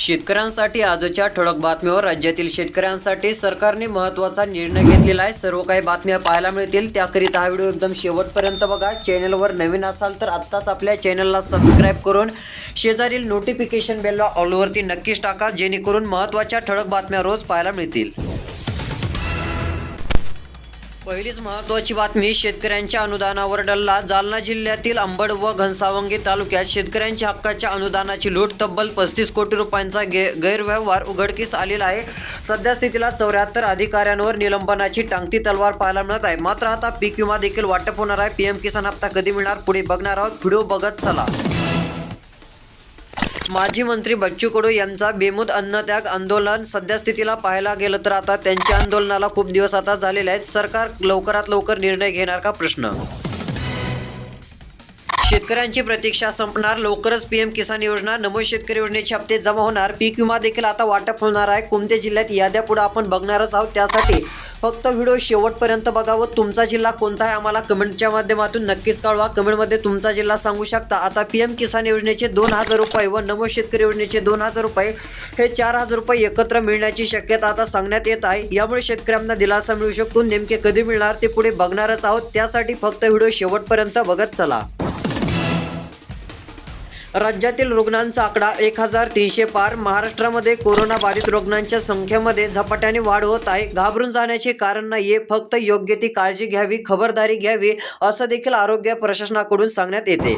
शेतकऱ्यांसाठी आजच्या ठळक बातम्यावर राज्यातील शेतकऱ्यांसाठी सरकारने महत्त्वाचा निर्णय घेतलेला आहे. सर्व काही बातम्या पाहायला मिळतील. त्याकरिता हा व्हिडिओ एकदम शेवटपर्यंत बघा. चॅनलवर नवीन असाल तर आत्ताच आपल्या चॅनलला सबस्क्राईब करून शेजारील नोटिफिकेशन बेलला ऑलवरती नक्कीच टाका जेणेकरून महत्त्वाच्या ठळक बातम्या रोज पाहायला मिळतील. पहिलीच महत्त्वाची बातमी शेतकऱ्यांच्या अनुदानावर डल्ला. जालना जिल्ह्यातील अंबड व घनसावंगी तालुक्यात शेतकऱ्यांच्या हक्काच्या अनुदानाची लूट. तब्बल पस्तीस कोटी रुपयांचा गे गैरव्यवहार उघडकीस आलेला आहे. सध्या स्थितीला चौऱ्याहत्तर अधिकाऱ्यांवर निलंबनाची टांगती तलवार पाहायला मिळत आहे. मात्र आता पीक विमा देखील वाटप होणार आहे. पीएम किसान हप्ता कधी मिळणार? पुढे बघणार आहोत. व्हिडिओ बघत चला. माजी मंत्री बच्चू कडू यांचा बेमुद अन्नत्याग आंदोलन सध्यास्थितीला पाहायला गेलं तर आता त्यांच्या आंदोलनाला खूप दिवस आता झालेले आहेत. सरकार लवकरात लवकर निर्णय घेणार का प्रश्न? शेतकऱ्यांची प्रतीक्षा संपणार. लवकरच पीएम किसान योजना नमो शेतकरी योजनेचे हप्ते जमा होणार. पीक विमा देखील आता वाटप होणार आहे. कोणत्या जिल्ह्यात याद्या पुढे आपण बघणारच आहोत. त्यासाठी फक्त व्हिडिओ शेवटपर्यंत बघावं तुमचा जिल्हा कोणता आहे आम्हाला कमेंटच्या माध्यमातून नक्कीच कळवा. कमेंटमध्ये तुमचा जिल्हा सांगू शकता. आता पीएम किसान योजनेचे दोन हजार रुपये व नमो शेतकरी योजनेचे दोन हजार रुपये हे चार हजार रुपये एकत्र मिळण्याची शक्यता आता सांगण्यात येत आहे. यामुळे शेतकऱ्यांना दिलासा मिळू शकतो. नेमके कधी मिळणार ते पुढे बघणारच आहोत. त्यासाठी फक्त व्हिडिओ शेवटपर्यंत बघत चला. राज्यातील रुग्णांचा आकडा एक हजार तीनशे पार. महाराष्ट्रामध्ये कोरोना बाधित रुग्णांच्या संख्येमध्ये झपाट्याने वाढ होत आहे. घाबरून जाण्याचे कारण नाहीये. फक्त योग्य ती काळजी घ्यावी खबरदारी घ्यावी असं देखील आरोग्य प्रशासनाकडून सांगण्यात येते.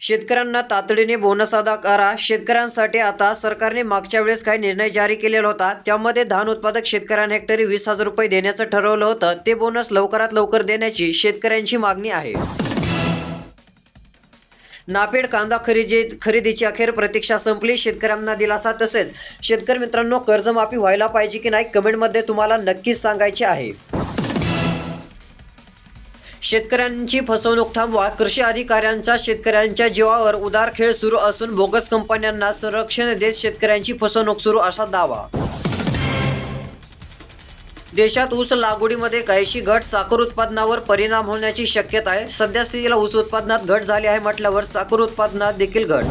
शेतकऱ्यांना तातडीने बोनस अदा करा. शेतकऱ्यांसाठी आता सरकारने मागच्या वेळेस काही निर्णय जारी केलेला होता. त्यामध्ये धान उत्पादक शेतकऱ्यांना हेक्टरी वीस हजार रुपये देण्याचं ठरवलं होतं. ते बोनस लवकरात लवकर देण्याची शेतकऱ्यांची मागणी आहे. नापेड कांदा खरेदी खरेदीची अखेर प्रतीक्षा संपली. शेतकऱ्यांना दिलासा तसेच शेतकरी मित्रांनो कर्जमाफी व्हायला पाहिजे की नाही कमेंटमध्ये तुम्हाला नक्कीच सांगायचे आहे. शेतकऱ्यांची फसवणूक थांबवा. कृषी अधिकाऱ्यांचा शेतकऱ्यांच्या जीवावर उदार खेळ सुरू असून बोगस कंपन्यांना संरक्षण देत शेतकऱ्यांची फसवणूक सुरू असा दावा. देशात ऊस लागवडीमध्ये काहीशी घट साखर उत्पादनावर परिणाम होण्याची शक्यता आहे. सध्या स्थितीला ऊस उत्पादनात घट झाली आहे म्हटल्यावर साखर उत्पादनात देखील घट.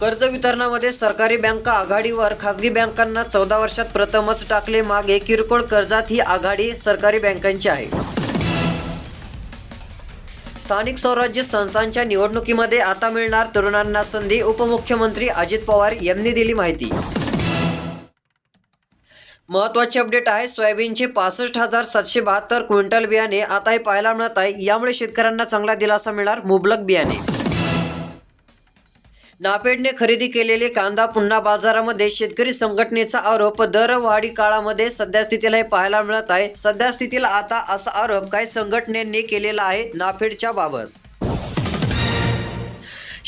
कर्ज वितरणामध्ये सरकारी बँका आघाडीवर खासगी बँकांना चौदा वर्षात प्रथमच टाकले मागे. किरकोळ कर्जात ही आघाडी सरकारी बँकांची आहे. स्थानिक स्वराज्य संस्थांच्या निवडणुकीमध्ये आता मिळणार तरुणांना संधी. उपमुख्यमंत्री अजित पवार यांनी दिली माहिती. महत्त्वाचे अपडेट आहे सोयाबीनचे पासष्ट हजार सातशे बहात्तर क्विंटल बियाणे आता हे पाहायला मिळत आहे. यामुळे शेतकऱ्यांना चांगला दिलासा मिळणार मुबलक बियाणे. नापेडने खरेदी केलेले कांदा पुन्हा बाजारामध्ये. शेतकरी संघटनेचा आरोप दरवाढी काळामध्ये सध्यास्थितीला हे पाहायला मिळत आहे. सध्या स्थितीला आता असा आरोप काही संघटनेने केलेला आहे नाफेडच्या बाबत.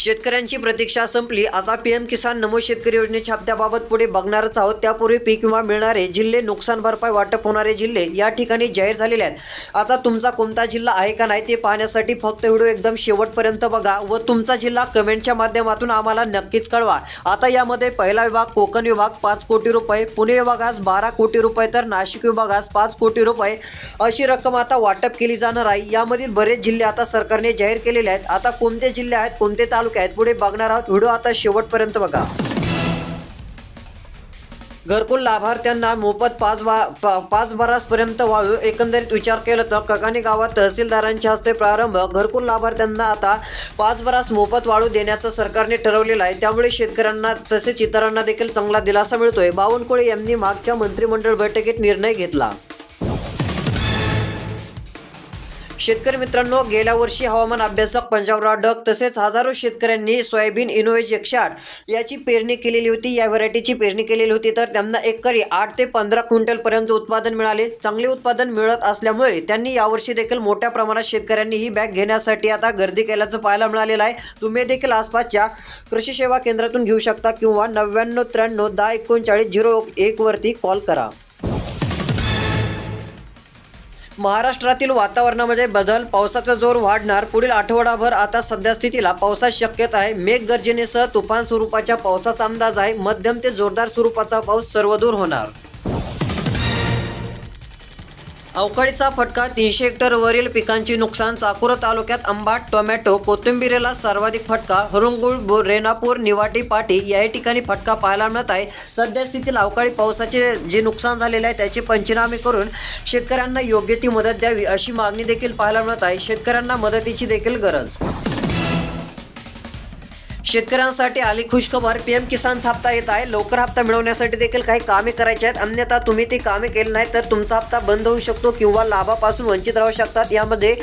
शेतकऱ्यांची प्रतीक्षा संपली. आता पीएम किसान नमो शेतकरी योजनेच्या हप्त्याबाबत पुढे बघणारच आहोत. त्यापूर्वी पीक विमा मिळणारे जिल्हे नुकसान भरपाई वाटप होणारे जिल्हे या ठिकाणी जाहीर झालेले आहेत. आता तुमचा कोणता जिल्हा आहे का नाही ते पाहण्यासाठी फक्त व्हिडिओ एकदम शेवटपर्यंत बघा व तुमचा जिल्हा कमेंटच्या माध्यमातून आम्हाला नक्कीच कळवा. आता यामध्ये पहिला विभाग कोकण विभाग पाच कोटी रुपये. पुणे विभागास बारा कोटी रुपये तर नाशिक विभागास पाच कोटी रुपये. अशी रक्कम आता वाटप केली जाणार आहे. यामधील बरेच जिल्हे आता सरकारने जाहीर केलेले आहेत. आता कोणते जिल्हे आहेत कोणते तालुके आहेत पुढे बघणार आहोत व्हिडिओ आता शेवटपर्यंत बघा. घरकुल लाभार्थ्यांना मोफत पाच वा पा- पाच बारासपर्यंत व्हावे एकंदरीत विचार केला तर ककानी गावात तहसीलदारांच्या हस्ते प्रारंभ. घरकुल लाभार्थ्यांना आता पाच बारास मोफत वाळू देण्याचं सरकारने ठरवलेलं आहे. त्यामुळे शेतकऱ्यांना तसेच इतरांना देखील चांगला दिलासा मिळतोय. बावनकुळे यांनी मागच्या मंत्रिमंडळ बैठकीत निर्णय घेतला. शेतकरी मित्रांनो गेल्या वर्षी हवामान अभ्यासक पंजाबराव डग तसेच हजारो शेतकऱ्यांनी सोयाबीन इनोवेज एकशे आठ याची पेरणी केलेली होती. या व्हरायटीची पेरणी केलेली होती तर त्यांना एकरी आठ ते पंधरा क्विंटलपर्यंत उत्पादन मिळाले. चांगले उत्पादन मिळत असल्यामुळे त्यांनी यावर्षी देखील मोठ्या प्रमाणात शेतकऱ्यांनी ही बॅग घेण्यासाठी आता गर्दी केल्याचं पाहायला मिळालेलं आहे. तुम्ही देखील आसपासच्या कृषी सेवा केंद्रातून घेऊ शकता किंवा नव्याण्णव त्र्याण्णव दहा एकोणचाळीस झिरो एकवरती कॉल करा. महाराष्ट्रातील वातावरणामध्ये बदल पावसाचा जोर वाढणार. पुढील आठवडाभर आता सध्या स्थितीला पावसाची शक्यता आहे. मेघगर्जनेसह तुफान स्वरूपाच्या पावसाचा अंदाज आहे. मध्यम ते जोरदार स्वरूपाचा पाऊस सर्वदूर होणार. अवकाळीचा फटका तीनशे हेक्टरवरील पिकांची नुकसान चाकुरा तालुक्यात अंबाट टोमॅटो कोथिंबीरेला सर्वाधिक फटका हरुंगुळ बो- रेणापूर निवाटी पाटी याही ठिकाणी फटका पाहायला मिळत आहे. सद्यस्थितीला अवकाळी पावसाचे जे नुकसान झालेले आहे त्याचे पंचनामे करून शेतकऱ्यांना योग्य ती मदत द्यावी अशी मागणी देखील पाहायला मिळत आहे. शेतकऱ्यांना मदतीची देखील गरज. शेतकऱ्यांसाठी आली खुशखबर. पीएम किसान हप्ता येत आहे. लवकर हप्ता मिळवण्यासाठी देखील काही कामे करायची आहेत. अन्यथा तुम्ही ती कामे केली नाही तर तुमचा हप्ता बंद होऊ शकतो किंवा लाभापासून वंचित राहू शकतात. यामध्ये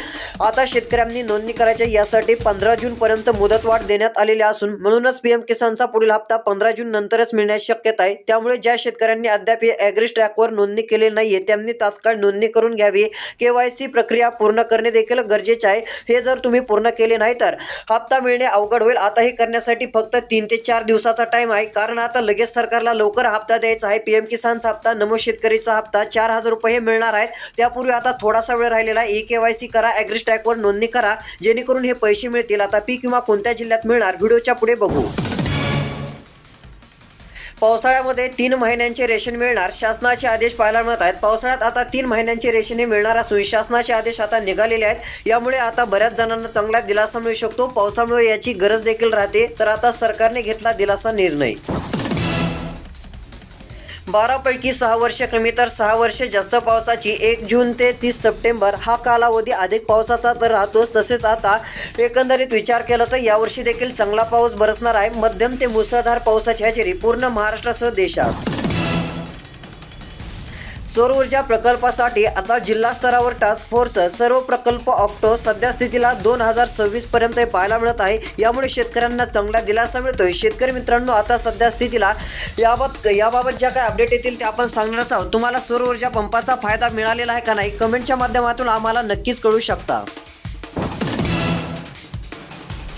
आता शेतकऱ्यांनी नोंदणी करायची आहे. यासाठी पंधरा जून पर्यंत मुदतवाढ देण्यात आलेली असून म्हणूनच पीएम किसानचा पुढील हप्ता पंधरा जून नंतरच मिळण्याची शक्यता आहे. त्यामुळे ज्या शेतकऱ्यांनी अद्याप ॲग्रिस ट्रॅकवर नोंदणी केलेली नाहीये त्यांनी तात्काळ नोंदणी करून घ्यावी. केवायसी प्रक्रिया पूर्ण करणे देखील गरजेचे आहे. हे जर तुम्ही पूर्ण केले नाही तर हप्ता मिळणे अवघड होईल. आता हे करण्यासाठी फक्त तीन ते चार दिवसाचा टाइम आहे. कारण आता लगेच सरकारला लवकर हप्ता द्यायचा आहे. पीएम किसानचा हप्ता नमो शेतकरीचा हप्ता चार हजार रुपये हे मिळणार आहेत. त्यापूर्वी आता थोडासा वेळ राहिलेला आहे. ई के वाय सी करा ॲग्रिस नोंदणी करा. जेणेकरून हे पैसे मिळतील. आता पीक विमा कोणत्या जिल्ह्यात मिळणार? व्हिडिओच्या पुढे बघू. पावसाळ्यामध्ये तीन महिन्यांचे रेशन मिळणार शासनाचे आदेश पाहायला मिळत आहेत. पावसाळ्यात आता तीन महिन्यांचे रेशन हे मिळणार असून शासनाचे आदेश आता निघालेले आहेत. यामुळे आता बऱ्याच जणांना चांगला दिलासा मिळू शकतो. पावसामुळे याची गरज देखील राहते. तर आता सरकारने घेतला दिलासा निर्णय. बारापैकी सहा वर्ष कमी तर सहा वर्ष जास्त पावसाची एक जून ते तीस सप्टेंबर हा कालावधी अधिक पावसाचा तर राहतोच. तसेच आता एकंदरीत विचार केला तर यावर्षी देखील चांगला पाऊस बरसणार आहे. मध्यम ते मुसळधार पावसाची हजेरी पूर्ण महाराष्ट्रासह देशात. सौर ऊर्जा प्रकल्पासाठी आता जिल्हा स्तरावर टास्क फोर्स सर्व प्रकल्प ऑक्टो सध्या स्थितीला दोन हजार सव्वीस पर्यंत हे पाहायला मिळत आहे. यामुळे शेतकऱ्यांना चांगला दिलासा मिळतोय. शेतकरी मित्रांनो आता सध्या स्थितीला याबाबत याबाबत ज्या काही अपडेट येतील ते आपण सांगणारच आहोत. तुम्हाला सौर ऊर्जा पंपाचा फायदा मिळालेला आहे का नाही? कमेंटच्या माध्यमातून आम्हाला नक्कीच कळू शकता.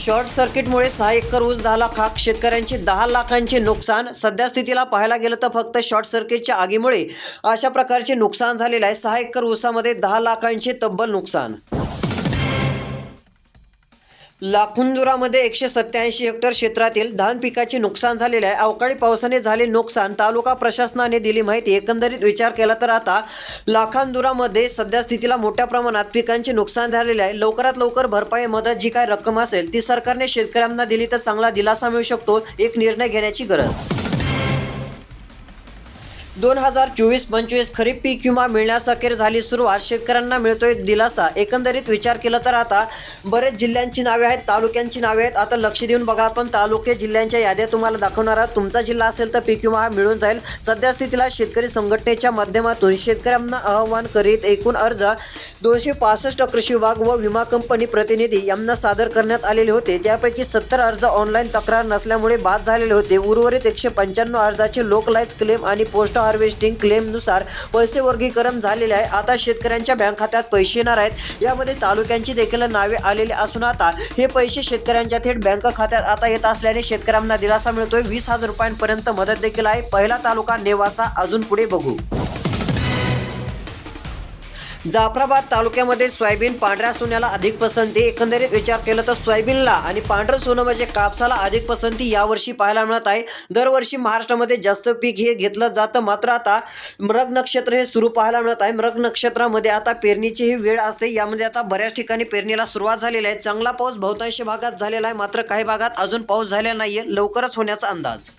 शॉर्ट सर्किटमुळे सहा एकर ऊस झाला. खाक शेतकऱ्यांचे दहा लाखांचे नुकसान. सध्या स्थितीला पाहायला गेलं तर फक्त शॉर्ट सर्किटच्या आगीमुळे अशा प्रकारचे नुकसान झालेलं आहे. सहा एकर ऊसामध्ये दहा लाखांचे तब्बल नुकसान. लाखुंदुरामध्ये एकशे सत्याऐंशी हेक्टर क्षेत्रातील धान पिकाचे नुकसान झालेले आहे. अवकाळी पावसाने झाले नुकसान. तालुका प्रशासनाने दिली माहिती. एकंदरीत विचार केला तर आता लाखांदुरामध्ये सध्या स्थितीला मोठ्या प्रमाणात पिकांचे नुकसान झालेले आहे. लवकरात लवकर भरपाई मदत जी काय रक्कम असेल ती सरकारने शेतकऱ्यांना दिली तर चांगला दिलासा मिळू शकतो. एक निर्णय घेण्याची गरज. दोन हजार चोवीस पंचवीस खरीप पीक विमा मिळण्यास अखेर झाली सुरुवात. शेतकऱ्यांना मिळतोय दिलासा. एकंदरीत विचार केला तर आता बरेच जिल्ह्यांची नावे आहेत तालुक्यांची नावे आहेत. आता लक्ष देऊन बघा आपण तालुके जिल्ह्यांच्या याद्या तुम्हाला दाखवणार आहात. तुमचा जिल्हा असेल तर पीक विमा हा मिळून जाईल. सध्या स्थितीला शेतकरी संघटनेच्या माध्यमातून शेतकऱ्यांना आवाहन करीत एकूण अर्ज दोनशे पासष्ट कृषी विभाग व विमा कंपनी प्रतिनिधी यांना सादर करण्यात आलेले होते. त्यापैकी सत्तर अर्ज ऑनलाईन तक्रार नसल्यामुळे बाद झालेले होते. उर्वरित एकशे पंच्याण्णव अर्जाचे लोकलाईज क्लेम आणि पोस्ट हार्वेस्टिंग क्लेमनुसार पैसे वर्गीकरण झालेले आहे. आता शेतकऱ्यांच्या बँक खात्यात पैसे येणार आहेत. यामध्ये तालुक्यांची देखील नावे आलेली असून आता हे पैसे शेतकऱ्यांच्या थेट बँक खात्यात आता येत असल्याने शेतकऱ्यांना दिलासा मिळतोय. वीस हजार रुपयांपर्यंत मदत देखील आहे. पहिला तालुका नेवासा. अजून पुढे बघू. जाफराबाद तालुक्यामध्ये सोयाबीन पांढऱ्या सोन्याला अधिक पसंती. एकंदरीत विचार केला तर सोयाबीनला आणि पांढरं सोनं म्हणजे कापसाला अधिक पसंती यावर्षी पाहायला मिळत आहे. दरवर्षी महाराष्ट्रामध्ये जास्त पीक हे घेतलं जातं. मात्र आता मृग नक्षत्र हे सुरू पाहायला मिळत आहे. मृग नक्षत्रामध्ये आता पेरणीची ही वेळ असते. यामध्ये आता बऱ्याच ठिकाणी पेरणीला सुरुवात झालेली आहे. चांगला पाऊस बहुतांश भागात झालेला आहे. मात्र काही भागात अजून पाऊस झालेला नाही लवकरच होण्याचा अंदाज.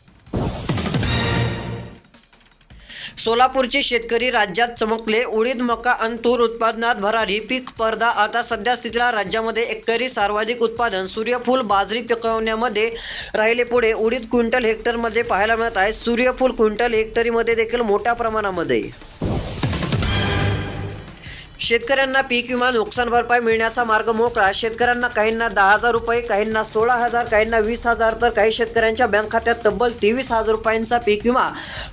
सोलापूरचे शेतकरी राज्यात चमकले. उडीद मका आणि तूर उत्पादनात भरारी. पीक स्पर्धा आता सध्या स्थितीला राज्यामध्ये एकरी सर्वाधिक उत्पादन सूर्यफूल बाजरी पिकवण्यामध्ये राहिले पुढे. उडीद क्विंटल हेक्टरमध्ये पाहायला मिळत आहे. सूर्यफूल क्विंटल हेक्टरीमध्ये देखील मोठ्या प्रमाणामध्ये. शेतकऱ्यांना पीक विमा नुकसान भरपाई मिळण्याचा मार्ग मोकळा. शेतकऱ्यांना काहींना दहा हजार रुपये काहींना सोळा हजार काहींना वीस हजार तर काही शेतकऱ्यांच्या बँक खात्यात तब्बल तेवीस हजार रुपयांचा पीक विमा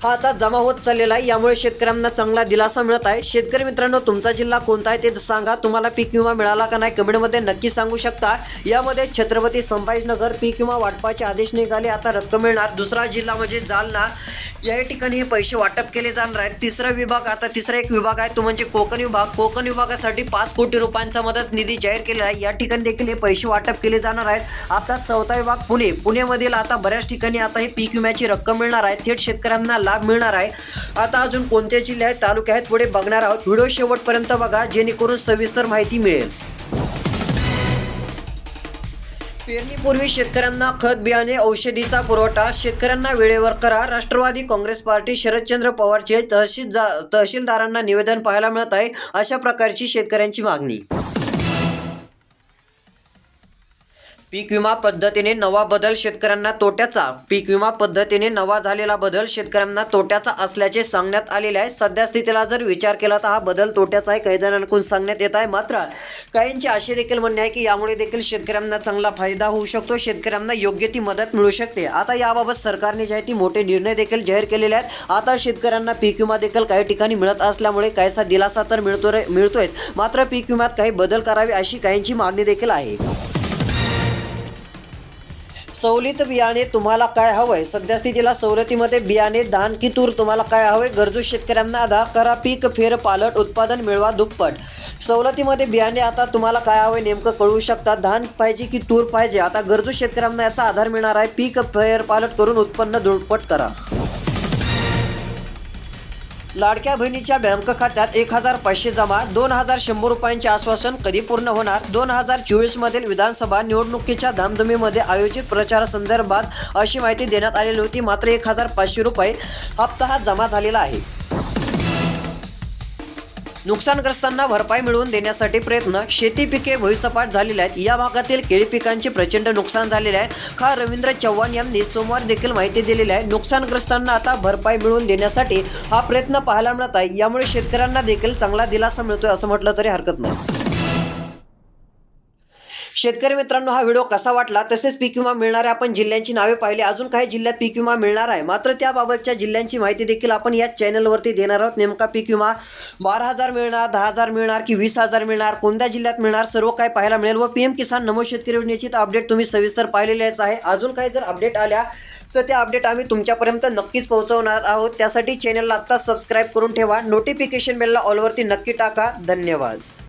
हा आता जमा होत चाललेला आहे. यामुळे शेतकऱ्यांना चांगला दिलासा मिळत आहे. शेतकरी मित्रांनो तुमचा जिल्हा कोणता आहे ते सांगा. तुम्हाला पीक विमा मिळाला का नाही कमेंटमध्ये नक्की सांगू शकता. यामध्ये छत्रपती संभाजीनगर पीक विमा वाटपाचे आदेश निघाले. आता रक्कम मिळणार दुसरा जिल्हा म्हणजे जालना. या ठिकाणी हे पैसे वाटप केले जाणार आहेत. तिसरा विभाग आता तिसरा एक विभाग आहे. तो म्हणजे कोकण विभाग. कोकण कोकण विभागासाठी पाच कोटी रुपयांचा मदत निधी जाहीर केलेला आहे. या ठिकाणी देखील हे पैसे वाटप केले जाणार आहेत. आता चौथा विभाग पुणे. पुण्यामधील आता बऱ्याच ठिकाणी आता हे पीक विम्याची रक्कम मिळणार आहे. थेट शेतकऱ्यांना लाभ मिळणार आहे. आता अजून कोणते जिल्हे आहेत? तालुके आहेत. पुढे बघणार आहोत. व्हिडिओ शेवटपर्यंत बघा जेणेकरून सविस्तर माहिती मिळेल. पेरणीपूर्वी शेतकऱ्यांना खत बियाणे औषधीचा पुरवठा शेतकऱ्यांना वेळेवर करा राष्ट्रवादी काँग्रेस पार्टी शरदचंद्र पवारचे तहसील तहसीलदारांना निवेदन पाहायला मिळत आहे अशा प्रकारची शेतकऱ्यांची मागणी. पीक विमा पद्धतीने नवा बदल शेतकऱ्यांना तोट्याचा. पीक विमा पद्धतीने नवा झालेला बदल शेतकऱ्यांना तोट्याचा असल्याचे सांगण्यात आलेले आहे. सध्या स्थितीला जर विचार केला तर हा बदल तोट्याचा आहे काही जणांकडून सांगण्यात येत आहे. मात्र काहींचे असे देखील म्हणणे आहे की यामुळे देखील शेतकऱ्यांना चांगला फायदा होऊ शकतो. शेतकऱ्यांना योग्य ती मदत मिळू शकते. आता याबाबत सरकारने जे आहे ती मोठे निर्णय देखील जाहीर केलेले आहेत. आता शेतकऱ्यांना पीक विमा देखील काही ठिकाणी मिळत असल्यामुळे काहीसा दिलासा तर मिळतो मिळतोय मात्र पीक विम्यात काही बदल करावे अशी काहींची मागणी देखील आहे. सवलत बियाणे तुम्हाला काय हवंय? सध्या स्थितीला सवलतीमध्ये बियाणे धान की तूर तुम्हाला काय हवंय? गरजू शेतकऱ्यांना आधार करा पीक फेर पालट उत्पादन मिळवा दुप्पट. सवलतीमध्ये बियाणे आता तुम्हाला काय हवंय नेमकं कळवू शकता धान पाहिजे की तूर पाहिजे? आता गरजू शेतकऱ्यांना याचा आधार मिळणार आहे. पीक फेर पालट करून उत्पन्न दुप्पट करा. लाडक्या बहिणीच्या बँक खात्यात एक हजार पाचशे जमा दोन हजार शंभर रुपयांचे आश्वासन कधी पूर्ण होणार? दोन हजार चोवीस मधील विधानसभा निवडणुकीच्या धामधुमीमध्ये आयोजित प्रचारासंदर्भात अशी माहिती देण्यात आलेली होती. मात्र एक हजार पाचशे रुपये हप्ता हा जमा झालेला आहे. नुकसानग्रस्तांना भरपाई मिळवून देण्यासाठी प्रयत्न. शेती पिके भुईसपाट झालेल्या आहेत. या भागातील केळी पिकांचे प्रचंड नुकसान झालेले आहे. खा. रवींद्र चव्हाण यांनी सोमवार देखील माहिती दिलेली आहे. नुकसानग्रस्तांना आता भरपाई मिळवून देण्यासाठी हा प्रयत्न पाहायला मिळत आहे. यामुळे शेतकऱ्यांना देखील चांगला दिलासा मिळतोय असं म्हटलं तरी हरकत नाही. शेतकरी मित्रांनो हा व्हिडिओ कसा वाटला? तसेच पीक विमा मिळणाऱ्या आपण जिल्ह्यांची नावे पाहिली. अजून काही जिल्ह्यात पीक विमा मिळणार आहे. मात्र त्याबाबतच्या जिल्ह्यांची माहिती देखील आपण या चॅनलवरती देणार आहोत. नेमका पीक विमा बारा हजार मिळणार दहा हजार मिळणार की वीस हजार मिळणार? कोणत्या जिल्ह्यात मिळणार? सर्व काय पाहायला मिळेल व पी एम किसान नमो शेतकरी योजनेची अपडेट तुम्ही सविस्तर पाहिलेलेच आहे. अजून काही जर अपडेट आल्या तर त्या अपडेट आम्ही तुमच्यापर्यंत नक्कीच पोहोचवणार आहोत. त्यासाठी चॅनलला आत्ता सबस्क्राईब करून ठेवा. नोटिफिकेशन बेलला ऑलवरती नक्की टाका. धन्यवाद.